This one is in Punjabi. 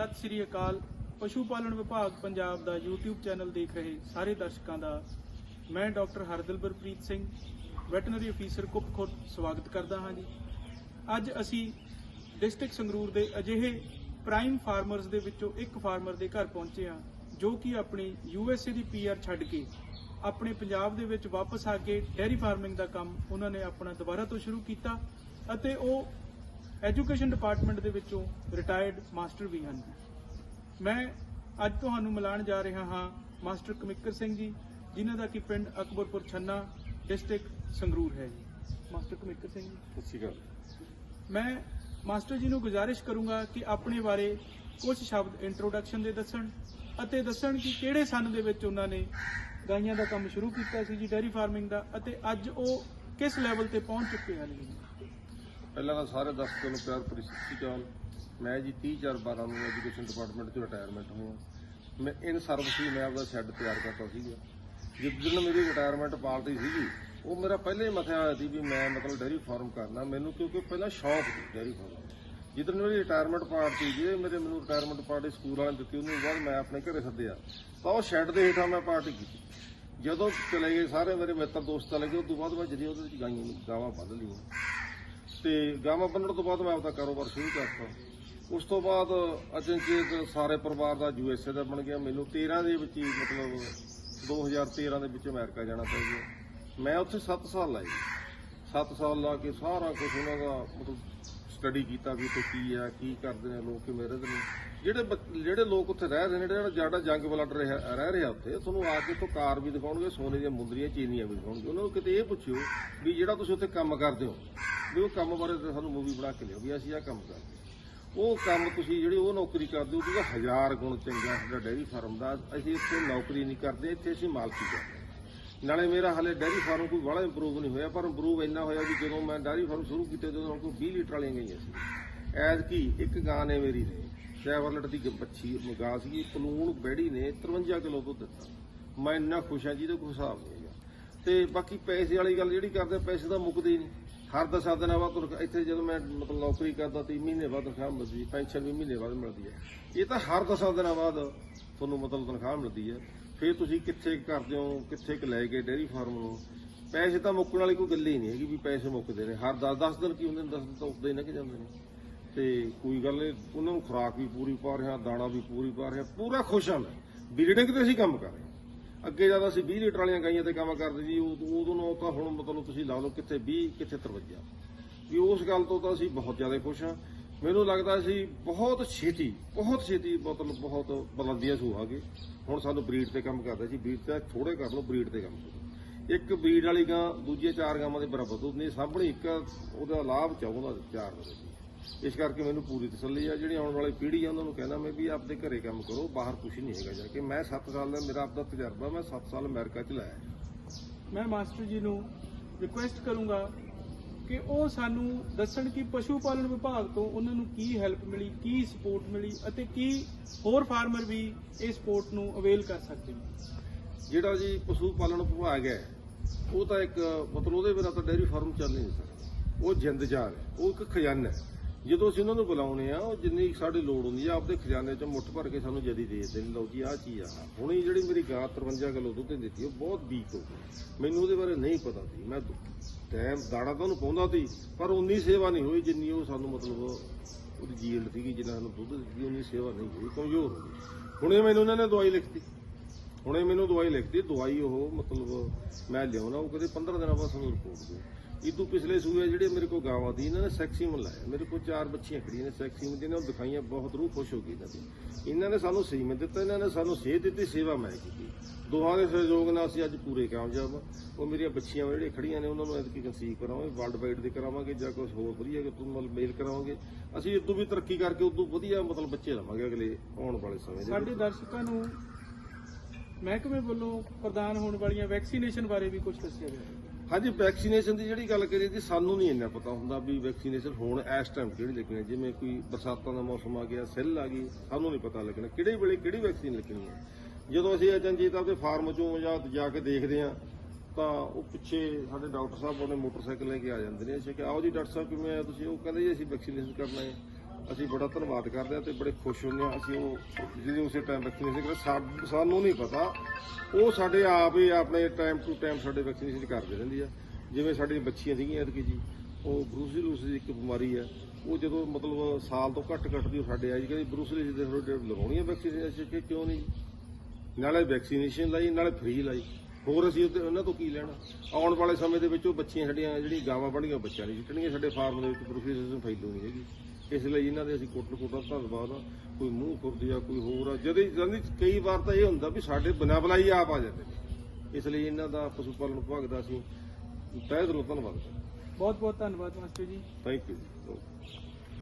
ਸਤਿ ਸ੍ਰੀ ਅਕਾਲ। ਪਸ਼ੂ ਪਾਲਣ ਵਿਭਾਗ ਪੰਜਾਬ ਦਾ YouTube ਚੈਨਲ ਦੇਖ ਰਹੇ ਸਾਰੇ ਦਰਸ਼ਕਾਂ ਦਾ। ਮੈਂ doctor Hardilbarpreet Singh, veterinary officer Kupkhurd ਸਵਾਗਤ ਕਰਦਾ ਹਾਂ ਜੀ। ਅੱਜ ਅਸੀਂ ਡਿਸਟ੍ਰਿਕਟ ਸੰਗਰੂਰ ਦੇ ਅਜਿਹੇ ਪ੍ਰਾਈਮ ਫਾਰਮਰਸ ਦੇ ਵਿੱਚੋਂ ਇੱਕ ਫਾਰਮਰ ਦੇ ਘਰ ਪਹੁੰਚੇ ਹਾਂ, ਜੋ ਕਿ ਆਪਣੀ ਯੂਐਸਏ ਦੀ ਪੀਆਰ ਛੱਡ ਕੇ ਆਪਣੇ ਪੰਜਾਬ ਦੇ ਵਿੱਚ ਵਾਪਸ ਆ ਕੇ ਡੇਅਰੀ ਫਾਰਮਿੰਗ ਦਾ ਕੰਮ ਉਹਨਾਂ ਨੇ ਆਪਣਾ ਦੁਬਾਰਾ ਤੋਂ ਸ਼ੁਰੂ ਕੀਤਾ ਅਤੇ ਉਹ ਐਜੂਕੇਸ਼ਨ ਡਿਪਾਰਟਮੈਂਟ ਦੇ ਵਿੱਚੋਂ ਰਿਟਾਇਰਡ ਮਾਸਟਰ ਵੀ ਹਨ। ਮੈਂ ਅੱਜ ਤੁਹਾਨੂੰ ਮਿਲਾਉਣ ਜਾ ਰਿਹਾ ਹਾਂ ਮਾਸਟਰ ਕਮਿੱਕਰ ਸਿੰਘ ਜੀ ਜਿਨ੍ਹਾਂ ਦਾ ਕਿ ਪਿੰਡ ਅਕਬਰਪੁਰ ਛੰਨਾ ਡਿਸਟ੍ਰਿਕਟ ਸੰਗਰੂਰ ਹੈ ਜੀ। ਮਾਸਟਰ ਕਮਿੱਕਰ ਸਿੰਘ ਜੀ। ਸਤਿ ਸ਼੍ਰੀ ਅਕਾਲ। ਮੈਂ ਮਾਸਟਰ ਜੀ ਨੂੰ ਗੁਜ਼ਾਰਿਸ਼ ਕਰੂੰਗਾ ਕਿ ਆਪਣੇ ਬਾਰੇ ਕੁਝ ਸ਼ਬਦ ਇੰਟਰੋਡਕਸ਼ਨ ਦੇ ਦੱਸਣ ਅਤੇ ਦੱਸਣ ਕਿ ਕਿਹੜੇ ਸਨ ਦੇ ਵਿੱਚ ਉਹਨਾਂ ਨੇ ਗਾਈਆਂ ਦਾ ਕੰਮ ਸ਼ੁਰੂ ਕੀਤਾ ਸੀ ਜੀ ਡੇਅਰੀ ਫਾਰਮਿੰਗ ਦਾ ਅਤੇ ਅੱਜ ਉਹ ਕਿਸ ਲੈਵਲ ਤੇ ਪਹੁੰਚ ਚੁੱਕੇ ਹਨ ਜੀ। ਪਹਿਲਾਂ ਤਾਂ ਸਾਰੇ ਦਰਸ਼ਕਾਂ ਨੂੰ ਪਿਆਰ ਭਰੀ ਸਤਿ ਸ਼੍ਰੀ ਅਕਾਲ। ਮੈਂ ਜੀ 30 ਚਾਰ 12 ਨੂੰ ਐਜੂਕੇਸ਼ਨ ਡਿਪਾਰਟਮੈਂਟ ਤੋਂ ਰਿਟਾਇਰਮੈਂਟ ਹੋਇਆ। ਮੈਂ ਇਨ ਸਰਵਿਸ ਹੀ ਮੈਂ ਆਪਦਾ ਸ਼ੈੱਡ ਤਿਆਰ ਕਰਤਾ ਸੀਗਾ। ਜਿਸ ਦਿਨ ਮੇਰੀ ਰਿਟਾਇਰਮੈਂਟ ਪਾਰਟੀ ਸੀਗੀ, ਉਹ ਮੇਰਾ ਪਹਿਲੇ ਹੀ ਮਥਿਆ ਹੋਇਆ ਸੀ ਵੀ ਮੈਂ ਮਤਲਬ ਡੇਅਰੀ ਫਾਰਮ ਕਰਨਾ। ਮੈਨੂੰ ਕਿਉਂਕਿ ਪਹਿਲਾਂ ਸ਼ੌਕ ਸੀ ਡੇਅਰੀ ਫਾਰਮ ਜਿੱਦਣ ਮੇਰੀ ਰਿਟਾਇਰਮੈਂਟ ਪਾਰਟੀ ਜੇ ਮੇਰੇ ਮੈਨੂੰ ਰਿਟਾਇਰਮੈਂਟ ਪਾਰਟੀ ਸਕੂਲ ਵਾਲਿਆਂ ਨੇ ਦਿੱਤੀ, ਉਹਨੂੰ ਬਾਅਦ ਮੈਂ ਆਪਣੇ ਘਰੇ ਸੱਦਿਆ। ਤਾਂ ਉਹ ਸ਼ੈੱਡ ਦੇ ਹੇਠਾਂ ਮੈਂ ਪਾਰਟੀ ਕੀਤੀ। ਜਦੋਂ ਚਲੇ ਗਏ ਸਾਰੇ ਮੇਰੇ ਮਿੱਤਰ, ਦੋਸਤ ਚਲੇ ਗਏ ਉਸ ਤੋਂ ਬਾਅਦ ਮੈਂ ਜਿਹੜੀ ਉਹਦੇ ਵਿੱਚ ਗਾਈਆਂ ਗਾਵਾਂ ਵੱਧ ਲਈਆਂ। ਤੇ ਗਾਵਾਂ ਬੰਨਣ ਤੋਂ ਬਾਅਦ ਮੈਂ ਆਪਦਾ ਕਾਰੋਬਾਰ ਸ਼ੁਰੂ ਕਰਤਾ। ਉਸ ਤੋਂ ਬਾਅਦ ਅਚਨਚੇਤ ਸਾਰੇ ਪਰਿਵਾਰ ਦਾ ਯੂਐਸਏ ਦਾ ਬਣ ਗਿਆ, ਮੈਨੂੰ 13 ਦੇ ਵਿੱਚ ਹੀ ਮਤਲਬ 2013 ਦੇ ਵਿੱਚ ਅਮਰੀਕਾ ਜਾਣਾ ਪੈ ਗਿਆ। ਮੈਂ ਉੱਥੇ 7 ਸਾਲ ਲਾਏ। 7 ਸਾਲ ਲਾ ਕੇ ਸਾਰਾ ਕੁਝ ਉਹਨਾਂ ਦਾ ਮਤਲਬ ਸਟੱਡੀ ਕੀਤਾ ਵੀ ਉੱਥੇ ਕੀ ਆ, ਕੀ ਕਰਦੇ ਨੇ ਲੋਕ, ਕਿਵੇਂ ਰਹਿੰਦੇ ਨੇ ਜਿਹੜੇ ਬੱਚ- ਜਿਹੜੇ ਲੋਕ ਉੱਥੇ ਰਹਿ ਰਹੇ ਨੇ, ਜਿਹੜਾ ਜਿਹੜਾ ਜੰਗ ਬਲੱਡ ਰਿਹਾ, ਰਹਿ ਰਿਹਾ ਉੱਥੇ, ਤੁਹਾਨੂੰ ਆ ਕੇ ਤੋਂ ਕਾਰ ਵੀ ਦਿਖਾਉਣਗੇ, ਸੋਨੇ ਦੀਆਂ ਮੁੰਦਰੀਆਂ, ਚੀਨੀਆਂ ਵੀ ਦਿਖਾਉਣਗੇ ਉਹਨਾਂ ਨੂੰ ਕਿਤੇ ਇਹ ਪੁੱਛਿਓ ਵੀ ਜਿਹੜਾ ਤੁਸੀਂ ਉੱਥੇ ਕੰਮ ਕਰਦੇ ਹੋ, ਵੀ ਉਹ ਕੰਮ ਬਾਰੇ ਤਾਂ ਸਾਨੂੰ ਮੂਵੀ ਬਣਾ ਕੇ ਲਿਓ ਵੀ ਅਸੀਂ ਆਹ ਕੰਮ ਕਰਦੇ ਹਾਂ। ਉਹ ਕੰਮ ਤੁਸੀਂ ਜਿਹੜੀ ਉਹ ਨੌਕਰੀ ਕਰਦੇ ਹੋ ਉਹਦਾ ਹਜ਼ਾਰ ਗੁਣ ਚੰਗਾ, ਸਾਡਾ ਡੇਅਰੀ ਫਾਰਮ ਦਾ, ਅਸੀਂ ਇੱਥੇ ਨੌਕਰੀ ਨਹੀਂ ਕਰਦੇ, ਇੱਥੇ ਅਸੀਂ ਮਾਲਕੀ ਕਰਦੇ ਹਾਂ। ਨਾਲੇ ਮੇਰਾ ਹਾਲੇ ਡੈਰੀ ਫਾਰਮ ਕੋਈ ਵਾਲਾ ਇੰਪਰੂਵ ਨਹੀਂ ਹੋਇਆ, ਪਰ ਇੰਪਰੂਵ ਇੰਨਾ ਹੋਇਆ ਵੀ ਜਦੋਂ ਮੈਂ ਡੈਰੀ ਫਾਰਮ ਸ਼ੁਰੂ ਕੀਤੇ, ਜਦੋਂ ਕੋਈ 20 ਲੀਟਰ ਵਾਲੀਆਂ ਗਈਆਂ ਸੀ। ਐਜ਼ ਕੀ ਇੱਕ ਗਾਂ ਨੇ ਮੇਰੀ ਨੇ ਸ਼ੈਵਰਲਟ ਦੀ ਗ- ਬੱਚੀ ਗਾਂ ਸੀ ਪਲੂਣ ਬੈੜੀ ਨੇ 53 ਕਿਲੋ ਦੁੱਧ ਦਿੱਤਾ। ਮੈਂ ਇੰਨਾ ਖੁਸ਼ ਹਾਂ ਜਿਹਦੇ ਕੋਈ ਹਿਸਾਬ ਨਹੀਂ ਹੈਗਾ। ਤੇ ਬਾਕੀ ਪੈਸੇ ਵਾਲੀ ਗੱਲ ਜਿਹੜੀ ਕਰਦੇ, ਪੈਸੇ ਤਾਂ ਮੁੱਕਦੇ ਨਹੀਂ। ਹਰ ਦਸਾਂ ਦਿਨਾਂ ਬਾਅਦ ਤਨਖਾਹ- ਇੱਥੇ ਜਦੋਂ ਮੈਂ ਮਤਲਬ ਨੌਕਰੀ ਕਰਦਾ ਤੇ, ਮਹੀਨੇ ਬਾਅਦ ਤਨਖਾਹ ਮਿਲਦੀ ਪੈਨਸ਼ਨ ਵੀ ਮਹੀਨੇ ਬਾਅਦ ਮਿਲਦੀ ਹੈ। ਇਹ ਤਾਂ ਹਰ ਦਸਾਂ ਦਿਨਾਂ ਬਾਅਦ ਤੁਹਾਨੂੰ ਮਤਲਬ ਤਨਖਾਹ ਮਿਲਦੀ ਹੈ। ਫਿਰ ਤੁਸੀਂ ਕਿੱਥੇ ਕਰਦੇ ਹੋ, ਕਿੱਥੇ ਕੁ ਲੈ ਕੇ ਡੇਅਰੀ ਫਾਰਮ ਨੂੰ? ਪੈਸੇ ਤਾਂ ਮੁੱਕਣ ਵਾਲੀ ਕੋਈ ਗੱਲ ਹੀ ਨਹੀਂ ਹੈਗੀ ਵੀ ਪੈਸੇ ਮੁੱਕਦੇ ਨੇ। ਹਰ 10-10 ਦਿਨ ਕੀ ਹੁੰਦੇ ਨੇ? 10 ਦਿਨ ਤਾਂ ਉੱਦਾਂ ਹੀ ਲੰਘ ਜਾਂਦੇ ਨੇ। ਤੇ ਕੋਈ ਗੱਲ ਨਹੀਂ, ਉਹਨਾਂ ਨੂੰ ਖੁਰਾਕ ਵੀ ਪੂਰੀ ਪਾ ਰਿਹਾ, ਦਾਣਾ ਵੀ ਪੂਰੀ ਪਾ ਰਿਹਾ, ਪੂਰਾ ਖੁਸ਼ ਹਾਂ ਮੈਂ। ਬਰੀਡਿੰਗ ਤੇ ਅਸੀਂ ਕੰਮ ਕਰ ਰਹੇ ਅੱਗੇ ਜਦ ਅਸੀਂ 20 ਲੀਟਰ ਵਾਲੀਆਂ ਗਾਈਆਂ ਤੇ ਕੰਮ ਕਰਦੇ ਜੀ ਉਦੋਂ ਉਦੋਂ ਨੂੰ ਤਾਂ ਹੁਣ ਮਤਲਬ ਤੁਸੀਂ ਲਾ ਲਓ ਕਿੱਥੇ 20 ਕਿੱਥੇ 53 ਵੀ ਉਸ ਗੱਲ ਤੋਂ ਤਾਂ ਅਸੀਂ ਬਹੁਤ ਜ਼ਿਆਦਾ ਖੁਸ਼ ਹਾਂ। ਮੈਨੂੰ ਲੱਗਦਾ ਸੀ ਬਹੁਤ ਛੇਤੀ ਬਹੁਤ ਛੇਤੀ ਮਤਲਬ ਬਹੁਤ ਬੁਲੰਦੀਆਂ ਛੂਹਾਂਗੇ ਹੁਣ ਸਾਨੂੰ ਬਰੀਡ ਤੇ ਕੰਮ ਕਰਦੇ ਸੀ, ਬਰੀਡ ਤੇ ਥੋੜੇ ਕਰ ਲਓ, ਬਰੀਡ ਤੇ ਕੰਮ ਕਰੋ। ਇੱਕ ਬਰੀਡ ਵਾਲੀ ਗਾਂ ਦੂਜੇ ਚਾਰ ਗਾਵਾਂ ਦੇ ਬਰਾਬਰ ਦੁੱਧ ਨਹੀਂ, ਸਾਹਮਣੇ ਇੱਕ ਉਹਦਾ ਲਾਭ ਚਾਹੁੰਦਾ ਚਾਰ ਦਾ। ਇਸ ਕਰਕੇ ਮੈਨੂੰ ਪੂਰੀ ਤਸੱਲੀ ਆ, ਜਿਹੜੀ ਆਉਣ ਵਾਲੀ ਪੀੜ੍ਹੀ ਆ, ਉਹਨਾਂ ਨੂੰ ਕਹਿੰਦਾ ਮੈਂ ਵੀ ਆਪਦੇ ਘਰੇ ਕੰਮ ਕਰੋ, ਬਾਹਰ ਕੁਝ ਨਹੀਂ ਹੈਗਾ ਜਾ ਕੇ। ਮੈਂ 7 ਸਾਲ ਦਾ ਮੇਰਾ ਆਪਦਾ ਤਜਰਬਾ, ਮੈਂ 7 ਸਾਲ ਅਮਰੀਕਾ ਚ ਲਾਇਆ। ਮੈਂ ਮਾਸਟਰ ਜੀ ਨੂੰ ਰਿਕੁਐਸਟ ਕਰੂੰਗਾ ਕਿ ਉਹ ਸਾਨੂੰ ਦੱਸਣ ਕਿ ਪਸ਼ੂ ਪਾਲਣ ਵਿਭਾਗ ਤੋਂ ਉਹਨਾਂ ਨੂੰ ਕੀ ਹੈਲਪ ਮਿਲੀ, ਕੀ ਸਪੋਰਟ ਮਿਲੀ ਅਤੇ ਕੀ ਹੋਰ ਫਾਰਮਰ ਵੀ ਇਹ ਸਪੋਰਟ ਨੂੰ ਅਵੇਲ ਕਰ ਸਕਦੇ ਨੇ। ਜਿਹੜਾ ਜੀ ਪਸ਼ੂ ਪਾਲਣ ਵਿਭਾਗ ਹੈ, ਉਹ ਤਾਂ ਇੱਕ ਮਤਲਬ ਉਹਦੇ ਬਿਨਾਂ ਤਾਂ ਡੇਅਰੀ ਫਾਰਮ ਚੱਲ ਨਹੀਂ ਸਕਦਾ। ਉਹ ਜਿੰਦ ਜਾਨ ਉਹ ਇੱਕ ਖਜ਼ਾਨਾ ਹੈ। ਜਦੋਂ ਅਸੀਂ ਉਹਨਾਂ ਨੂੰ ਬੁਲਾਉਨੇ ਆ, ਉਹ ਜਿੰਨੀ ਸਾਡੀ ਲੋੜ ਹੁੰਦੀ ਆ, ਆਪਦੇ ਖਜ਼ਾਨੇ ਚੋਂ ਮੁੱਠ ਭਰ ਕੇ ਸਾਨੂੰ ਜਦੀ ਦੇ ਦਿੰਦੇ ਲਓ ਜੀ, ਆਹ ਚੀਜ਼ ਆ। ਹੁਣੀ ਜਿਹੜੀ ਮੇਰੀ ਗਾਂ 53 ਕਿਲੋ ਦੁੱਧ ਦਿੱਤੀ, ਉਹ ਬਹੁਤ ਵੀਕ ਹੋ ਗਈ। ਮੈਨੂੰ ਉਹਦੇ ਬਾਰੇ ਨਹੀਂ ਪਤਾ ਸੀ। ਮੈਂ ਟਾਈਮ ਦਾਣਾ ਤਾਂ ਉਹਨੂੰ ਪਾਉਂਦਾ ਸੀ, ਪਰ ਉਨੀ ਸੇਵਾ ਨਹੀਂ ਹੋਈ ਜਿੰਨੀ ਉਹ ਸਾਨੂੰ ਮਤਲਬ ਉਹਦੀ ਜੀਲਡ ਸੀਗੀ, ਜਿੰਨਾ ਸਾਨੂੰ ਦੁੱਧ ਦਿੱਤੀ, ਉਨੀ ਸੇਵਾ ਨਹੀਂ ਹੋਈ, ਕਮਜ਼ੋਰ ਹੋ ਗਈ। ਹੁਣੇ ਮੈਨੂੰ ਉਹਨਾਂ ਨੇ ਦਵਾਈ ਲਿਖਤੀ। ਹੁਣੇ ਮੈਨੂੰ ਦਵਾਈ ਲਿਖਤੀ, ਦਵਾਈ ਉਹ ਮਤਲਬ ਮੈਂ ਲਿਆਉਣਾ, ਉਹ ਕਦੇ 15 ਦਿਨਾਂ ਬਾਅਦ ਸਾਨੂੰ ਰਿਪੋਰਟ ਦਿਓ। ਇਦੋਂ ਪਿਛਲੇ ਸੂਏ ਜਿਹੜੇ ਮੇਰੇ ਕੋਲ ਗਾਵਾਂ ਦੀ ਇਹਨਾਂ ਨੇ ਸੈਕਸੀਮ ਲਾਇਆ। ਮੇਰੇ ਕੋਲ ਚਾਰ ਬੱਚੀਆਂ ਖੜੀਆਂ ਨੇ ਸੈਕਸੀਮ ਜਿਹਨੇ ਉਹ ਦਿਖਾਈਆਂ ਬਹੁਤ ਰੂਹ ਖੁਸ਼ ਹੋ ਗਈ ਇਹਨਾਂ ਦੀ। ਇਹਨਾਂ ਨੇ ਸਾਨੂੰ ਸੀਮਨ ਦਿੱਤਾ ਇਹਨਾਂ ਨੇ ਸਾਨੂੰ ਸੇਧ ਦਿੱਤੀ ਸੇਵਾ ਮੈਂ ਕੀਤੀ। ਦੋਹਾਂ ਦੇ ਸਹਿਯੋਗ ਨਾਲ ਅਸੀਂ ਅੱਜ ਪੂਰੇ ਕਾਮਯਾਬ ਹਾਂ। ਉਹ ਮੇਰੀਆਂ ਬੱਚੀਆਂ ਜਿਹੜੀਆਂ ਖੜੀਆਂ ਨੇ ਉਹਨਾਂ ਨੂੰ ਐਤਕੀ ਕਨਸੀਵ ਕਰਾਵਾਂਗੇ ਵਰਲਡ ਵਾਈਡ ਦੇ ਕਰਾਵਾਂਗੇ ਜਾਂ ਕੁਝ ਹੋਰ ਵਧੀਆ ਕਿ ਤੁਹਾਨੂੰ ਮੇਲ ਕਰਾਵਾਂਗੇ। ਅਸੀਂ ਇਦੋਂ ਵੀ ਤਰੱਕੀ ਕਰਕੇ ਉਦੋਂ ਵਧੀਆ ਮਤਲਬ ਬੱਚੇ ਲਵਾਂਗੇ ਅਗਲੇ ਆਉਣ ਵਾਲੇ ਸਮੇਂ ਦੇ। ਸਾਡੇ ਦਰਸ਼ਕਾਂ ਨੂੰ ਮਹਿਕਮੇ ਵੱਲੋਂ ਪ੍ਰਦਾਨ ਹੋਣ ਵਾਲੀਆਂ ਵੈਕਸੀਨੇਸ਼ਨ ਬਾਰੇ ਵੀ ਕੁਝ ਦੱਸਿਆ ਜਾਵੇ ਹਾਂਜੀ ਵੈਕਸੀਨੇਸ਼ਨ ਦੀ ਜਿਹੜੀ ਗੱਲ ਕਰੀਏ ਜੀ, ਸਾਨੂੰ ਨਹੀਂ ਇੰਨਾ ਪਤਾ ਹੁੰਦਾ ਵੀ ਵੈਕਸੀਨੇਸ਼ਨ ਹੁਣ ਇਸ ਟਾਈਮ ਕਿਹੜੀ ਲੱਗਣੀ ਹੈ। ਜਿਵੇਂ ਕੋਈ ਬਰਸਾਤਾਂ ਦਾ ਮੌਸਮ ਆ ਗਿਆ, ਸੈੱਲ ਆ ਗਈ, ਸਾਨੂੰ ਨਹੀਂ ਪਤਾ ਲੱਗਣਾ ਕਿਹੜੇ ਵੇਲੇ ਕਿਹੜੀ ਵੈਕਸੀਨ ਲੱਗਣੀ ਹੈ। ਜਦੋਂ ਅਸੀਂ ਅਜਨਜੀਤ ਆਪਦੇ ਫਾਰਮ ਚੋਂ ਜਾਂ ਜਾ ਕੇ ਦੇਖਦੇ ਹਾਂ, ਤਾਂ ਉਹ ਪਿੱਛੇ ਸਾਡੇ ਡਾਕਟਰ ਸਾਹਿਬ ਉਹਨੇ ਮੋਟਰਸਾਈਕਲ ਲੈ ਕੇ ਆ ਜਾਂਦੇ ਨੇ। ਅਸੀਂ ਕਿ ਆਓ ਜੀ ਡਾਕਟਰ ਸਾਹਿਬ, ਕਿਵੇਂ ਆ ਤੁਸੀਂ? ਉਹ ਕਹਿੰਦੇ ਜੀ, ਅਸੀਂ ਵੈਕਸੀਨੇਸ਼ਨ ਕਰਨਾ ਹੈ। ਅਸੀਂ ਬੜਾ ਧੰਨਵਾਦ ਕਰਦੇ ਹਾਂ ਤੇ ਬੜੇ ਖੁਸ਼ ਹੁੰਦੇ ਹਾਂ ਅਸੀਂ ਉਹ ਜਿਹਦੇ ਉਸੇ ਟਾਈਮ ਵੈਕਸੀਨੇਸ਼ਨ ਕਰੇ ਸਾ- ਸਾਨੂੰ ਨਹੀਂ ਪਤਾ, ਉਹ ਸਾਡੇ ਆਪ ਹੀ ਆਪਣੇ ਟਾਈਮ ਟੂ ਟਾਈਮ ਸਾਡੇ ਵੈਕਸੀਨੇਸ਼ਨ ਕਰਦੇ ਰਹਿੰਦੀ ਆ। ਜਿਵੇਂ ਸਾਡੀਆਂ ਬੱਚੀਆਂ ਸੀਗੀਆਂ ਐਤਕੀ ਜੀ, ਉਹ ਬਰੂਸਿਲੋਸਿਸ ਦੀ ਇੱਕ ਬਿਮਾਰੀ ਹੈ ਉਹ ਜਦੋਂ ਮਤਲਬ ਸਾਲ ਤੋਂ ਘੱਟ ਘੱਟ ਦੀ ਉਹ ਸਾਡੇ ਆਈ ਕਿ ਬਰੂਸਿਲੋਸਿਸ ਦੇ ਥੋੜੇ ਲਗਾਉਣੀ ਹੈ ਵੈਕਸੀਨੇਸ਼ਨ ਕਿ ਕਿਉਂ ਨਹੀਂ ਨਾਲੇ ਵੈਕਸੀਨੇਸ਼ਨ ਲਈ, ਨਾਲੇ ਫ੍ਰੀ ਲਈ। ਹੋਰ ਅਸੀਂ ਉਹਦੇ- ਉਹਨਾਂ ਤੋਂ ਕੀ ਲੈਣਾ? ਆਉਣ ਵਾਲੇ ਸਮੇਂ ਦੇ ਵਿੱਚ ਉਹ ਬੱਚੀਆਂ ਸਾਡੀਆਂ ਜਿਹੜੀ ਗਾਵਾਂ ਬਣੀਆਂ ਬੱਚਾ ਨਹੀਂ ਸਿੱਟਣਗੀਆਂ, ਸਾਡੇ ਫਾਰਮ ਦੇ ਵਿੱਚ ਪ੍ਰੋਫੈਸਰ ਫੈਲੂ ਨਹੀਂ ਹੈਗੀ। ਇਸ ਲਈ ਇਹਨਾਂ ਦੇ ਅਸੀਂ ਕੋਟ ਕੋਟਾ ਧੰਨਵਾਦ ਆ। ਕੋਈ ਮੂੰਹ ਖੁਰਦੀ ਆ ਕੋਈ ਹੋਰ ਆ। ਜਦੇ ਜਾਂਦੀ ਕਈ ਵਾਰ ਤਾਂ ਇਹ ਹੁੰਦਾ ਵੀ ਸਾਡੇ ਬਿਨਾਂ ਬੁਲਾਈ ਆਪ ਆ ਜਾਂਦੇ ਨੇ। ਇਸ ਲਈ ਇਹਨਾਂ ਦਾ ਪਸ਼ੂ ਪਾਲਣ ਵਿਭਾਗ ਦਾ ਅਸੀਂ ਤਹਿ ਦਿਲੋਂ ਧੰਨਵਾਦ ਕਰਦੇ ਬਹੁਤ ਬਹੁਤ ਧੰਨਵਾਦ ਮਾਸਟਰ ਜੀ। Thank you